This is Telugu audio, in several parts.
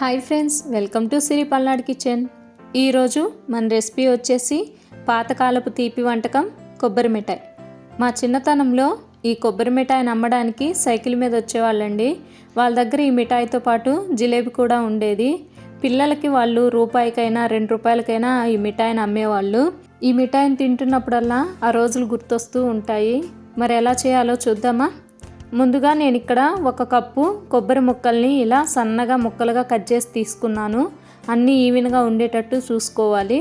Hi friends welcome to Siri Palnadu kitchen. ఈరోజు మన రెసిపీ వచ్చేసి పాతకాలపు తీపి వంటకం కొబ్బరి మిఠాయి. మా చిన్నతనంలో ఈ కొబ్బరి మిఠాయిని అమ్మడానికి సైకిల్ మీద వచ్చేవాళ్ళండి. వాళ్ళ దగ్గర ఈ మిఠాయితో పాటు జిలేబీ కూడా ఉండేది. పిల్లలకి వాళ్ళు రూపాయికైనా రెండు రూపాయలకైనా ఈ మిఠాయిని అమ్మేవాళ్ళు ఈ మిఠాయిని తింటున్నప్పుడల్లా ఆ రోజులు గుర్తొస్తూ ఉంటాయి. మరి ఎలా చేయాలో చూద్దామా? ముందుగా నేను ఇక్కడ ఒక కప్పు కొబ్బరి ముక్కల్ని ఇలా సన్నగా ముక్కలుగా కట్ చేసి తీసుకున్నాను. అన్నీ ఈవెన్గా ఉండేటట్టు చూసుకోవాలి.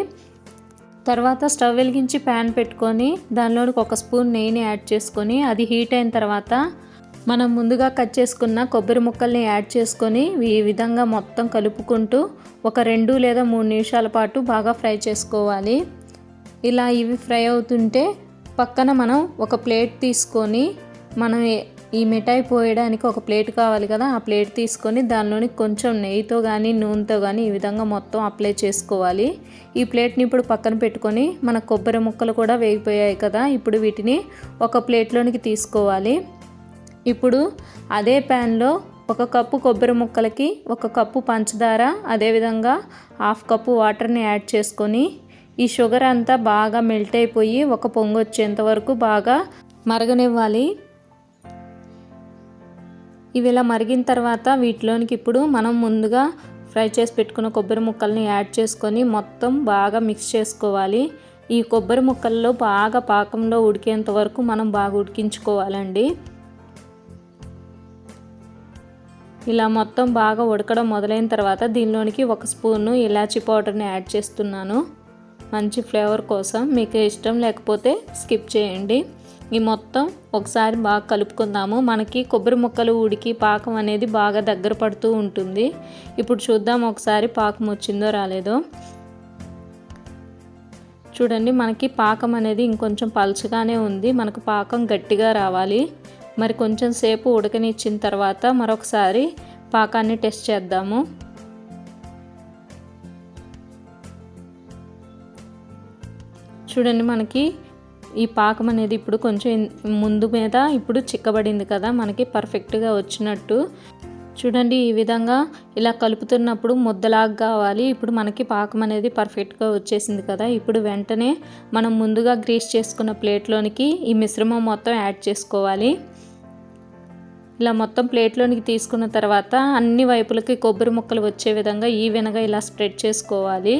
తర్వాత స్టవ్ వెలిగించి ప్యాన్ పెట్టుకొని దానిలోనికి ఒక స్పూన్ నెయ్యిని యాడ్ చేసుకొని అది హీట్ అయిన తర్వాత మనం ముందుగా కట్ చేసుకున్న కొబ్బరి ముక్కల్ని యాడ్ చేసుకొని ఈ విధంగా మొత్తం కలుపుకుంటూ ఒక రెండు లేదా మూడు నిమిషాల పాటు బాగా ఫ్రై చేసుకోవాలి. ఇలా ఇవి ఫ్రై అవుతుంటే పక్కన మనం ఒక ప్లేట్ తీసుకొని మనం ఈ మిఠాయి పోయడానికి ఒక ప్లేట్ కావాలి కదా ఆ ప్లేట్ తీసుకొని దానిలోని కొంచెం నెయ్యితో కానీ నూనెతో కానీ ఈ విధంగా మొత్తం అప్లై చేసుకోవాలి. ఈ ప్లేట్ని ఇప్పుడు పక్కన పెట్టుకొని మన కొబ్బరి ముక్కలు కూడా వేగిపోయాయి కదా ఇప్పుడు వీటిని ఒక ప్లేట్లోనికి తీసుకోవాలి. ఇప్పుడు అదే ప్యాన్లో ఒక కప్పు కొబ్బరి ముక్కలకి ఒక కప్పు పంచదార అదేవిధంగా హాఫ్ కప్పు వాటర్ని యాడ్ చేసుకొని ఈ షుగర్ అంతా బాగా మెల్ట్ అయిపోయి ఒక పొంగు వచ్చేంత వరకు బాగా మరగనివ్వాలి. ఇవి ఇలా మరిగిన తర్వాత వీటిలోనికి ఇప్పుడు మనం ముందుగా ఫ్రై చేసి పెట్టుకున్న కొబ్బరి ముక్కల్ని యాడ్ చేసుకొని మొత్తం బాగా మిక్స్ చేసుకోవాలి. ఈ కొబ్బరి ముక్కల్లో బాగా పాకంలో ఉడికేంత వరకు మనం బాగా ఉడికించుకోవాలండి. ఇలా మొత్తం బాగా ఉడకడం మొదలైన తర్వాత దీనిలోనికి ఒక స్పూను ఇలాచీ పౌడర్ని యాడ్ చేస్తున్నాను. మంచి ఫ్లేవర్ కోసం మీకు ఇష్టం లేకపోతే స్కిప్ చేయండి. ఈ మొత్తం ఒకసారి బాగా కలుపుకుందాము. మనకి కొబ్బరి ముక్కలు ఉడికి పాకం అనేది బాగా దగ్గర పడుతూ ఉంటుంది. ఇప్పుడు చూద్దాం ఒకసారి పాకం వచ్చిందో రాలేదో. చూడండి మనకి పాకం అనేది ఇంకొంచెం పలుచగానే ఉంది. మనకు పాకం గట్టిగా రావాలి. మరి కొంచెం సేపు ఉడకనిచ్చిన తర్వాత మరొకసారి పాకాన్ని టెస్ట్ చేద్దాము. చూడండి మనకి ఈ పాకం అనేది ఇప్పుడు కొంచెం ముందు మీద ఇప్పుడు చిక్కబడింది కదా మనకి పర్ఫెక్ట్గా వచ్చినట్టు. చూడండి ఈ విధంగా ఇలా కలుపుతున్నప్పుడు ముద్దలాగా కావాలి. ఇప్పుడు మనకి పాకం అనేది పర్ఫెక్ట్గా వచ్చేసింది కదా ఇప్పుడు వెంటనే మనం ముందుగా గ్రీస్ చేసుకున్న ప్లేట్లోనికి ఈ మిశ్రమం మొత్తం యాడ్ చేసుకోవాలి. ఇలా మొత్తం ప్లేట్లోనికి తీసుకున్న తర్వాత అన్ని వైపులకి కొబ్బరి ముక్కలు వచ్చే విధంగా ఈవెన్గా ఇలా స్ప్రెడ్ చేసుకోవాలి.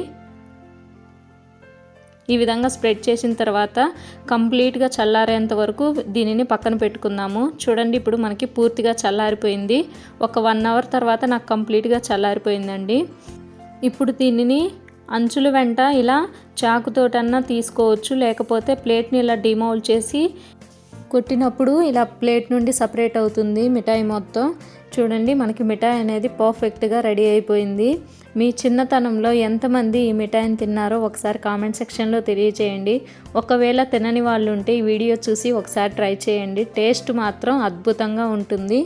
ఈ విధంగా స్ప్రెడ్ చేసిన తర్వాత కంప్లీట్గా చల్లారేంత వరకు దీనిని పక్కన పెట్టుకుందాము. చూడండి ఇప్పుడు మనకి పూర్తిగా చల్లారిపోయింది. ఒక వన్ అవర్ తర్వాత నాకు కంప్లీట్గా చల్లారిపోయిందండి. ఇప్పుడు దీనిని అంచుల వెంట ఇలా చాకుతోటన్నా తీసుకోవచ్చు. లేకపోతే ప్లేట్ని ఇలా డిమౌల్ చేసి కొట్టినప్పుడు ఇలా ప్లేట్ నుండి సపరేట్ అవుతుంది మిఠాయి మొత్తం. చూడండి మనకి మిఠాయి అనేది పర్ఫెక్ట్గా రెడీ అయిపోయింది. మీ చిన్నతనంలో ఎంతమంది ఈ మిఠాయిని తిన్నారో ఒకసారి కామెంట్ సెక్షన్లో తెలియచేయండి. ఒకవేళ తినని వాళ్ళు ఉంటే ఈ వీడియో చూసి ఒకసారి ట్రై చేయండి. టేస్ట్ మాత్రం అద్భుతంగా ఉంటుంది.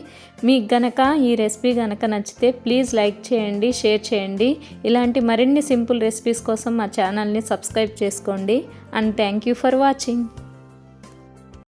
మీకు గనక ఈ రెసిపీ గనక నచ్చితే ప్లీజ్ లైక్ చేయండి షేర్ చేయండి. ఇలాంటి మరిన్ని సింపుల్ రెసిపీస్ కోసం మా ఛానల్ని సబ్స్క్రైబ్ చేసుకోండి. And thank you for watching.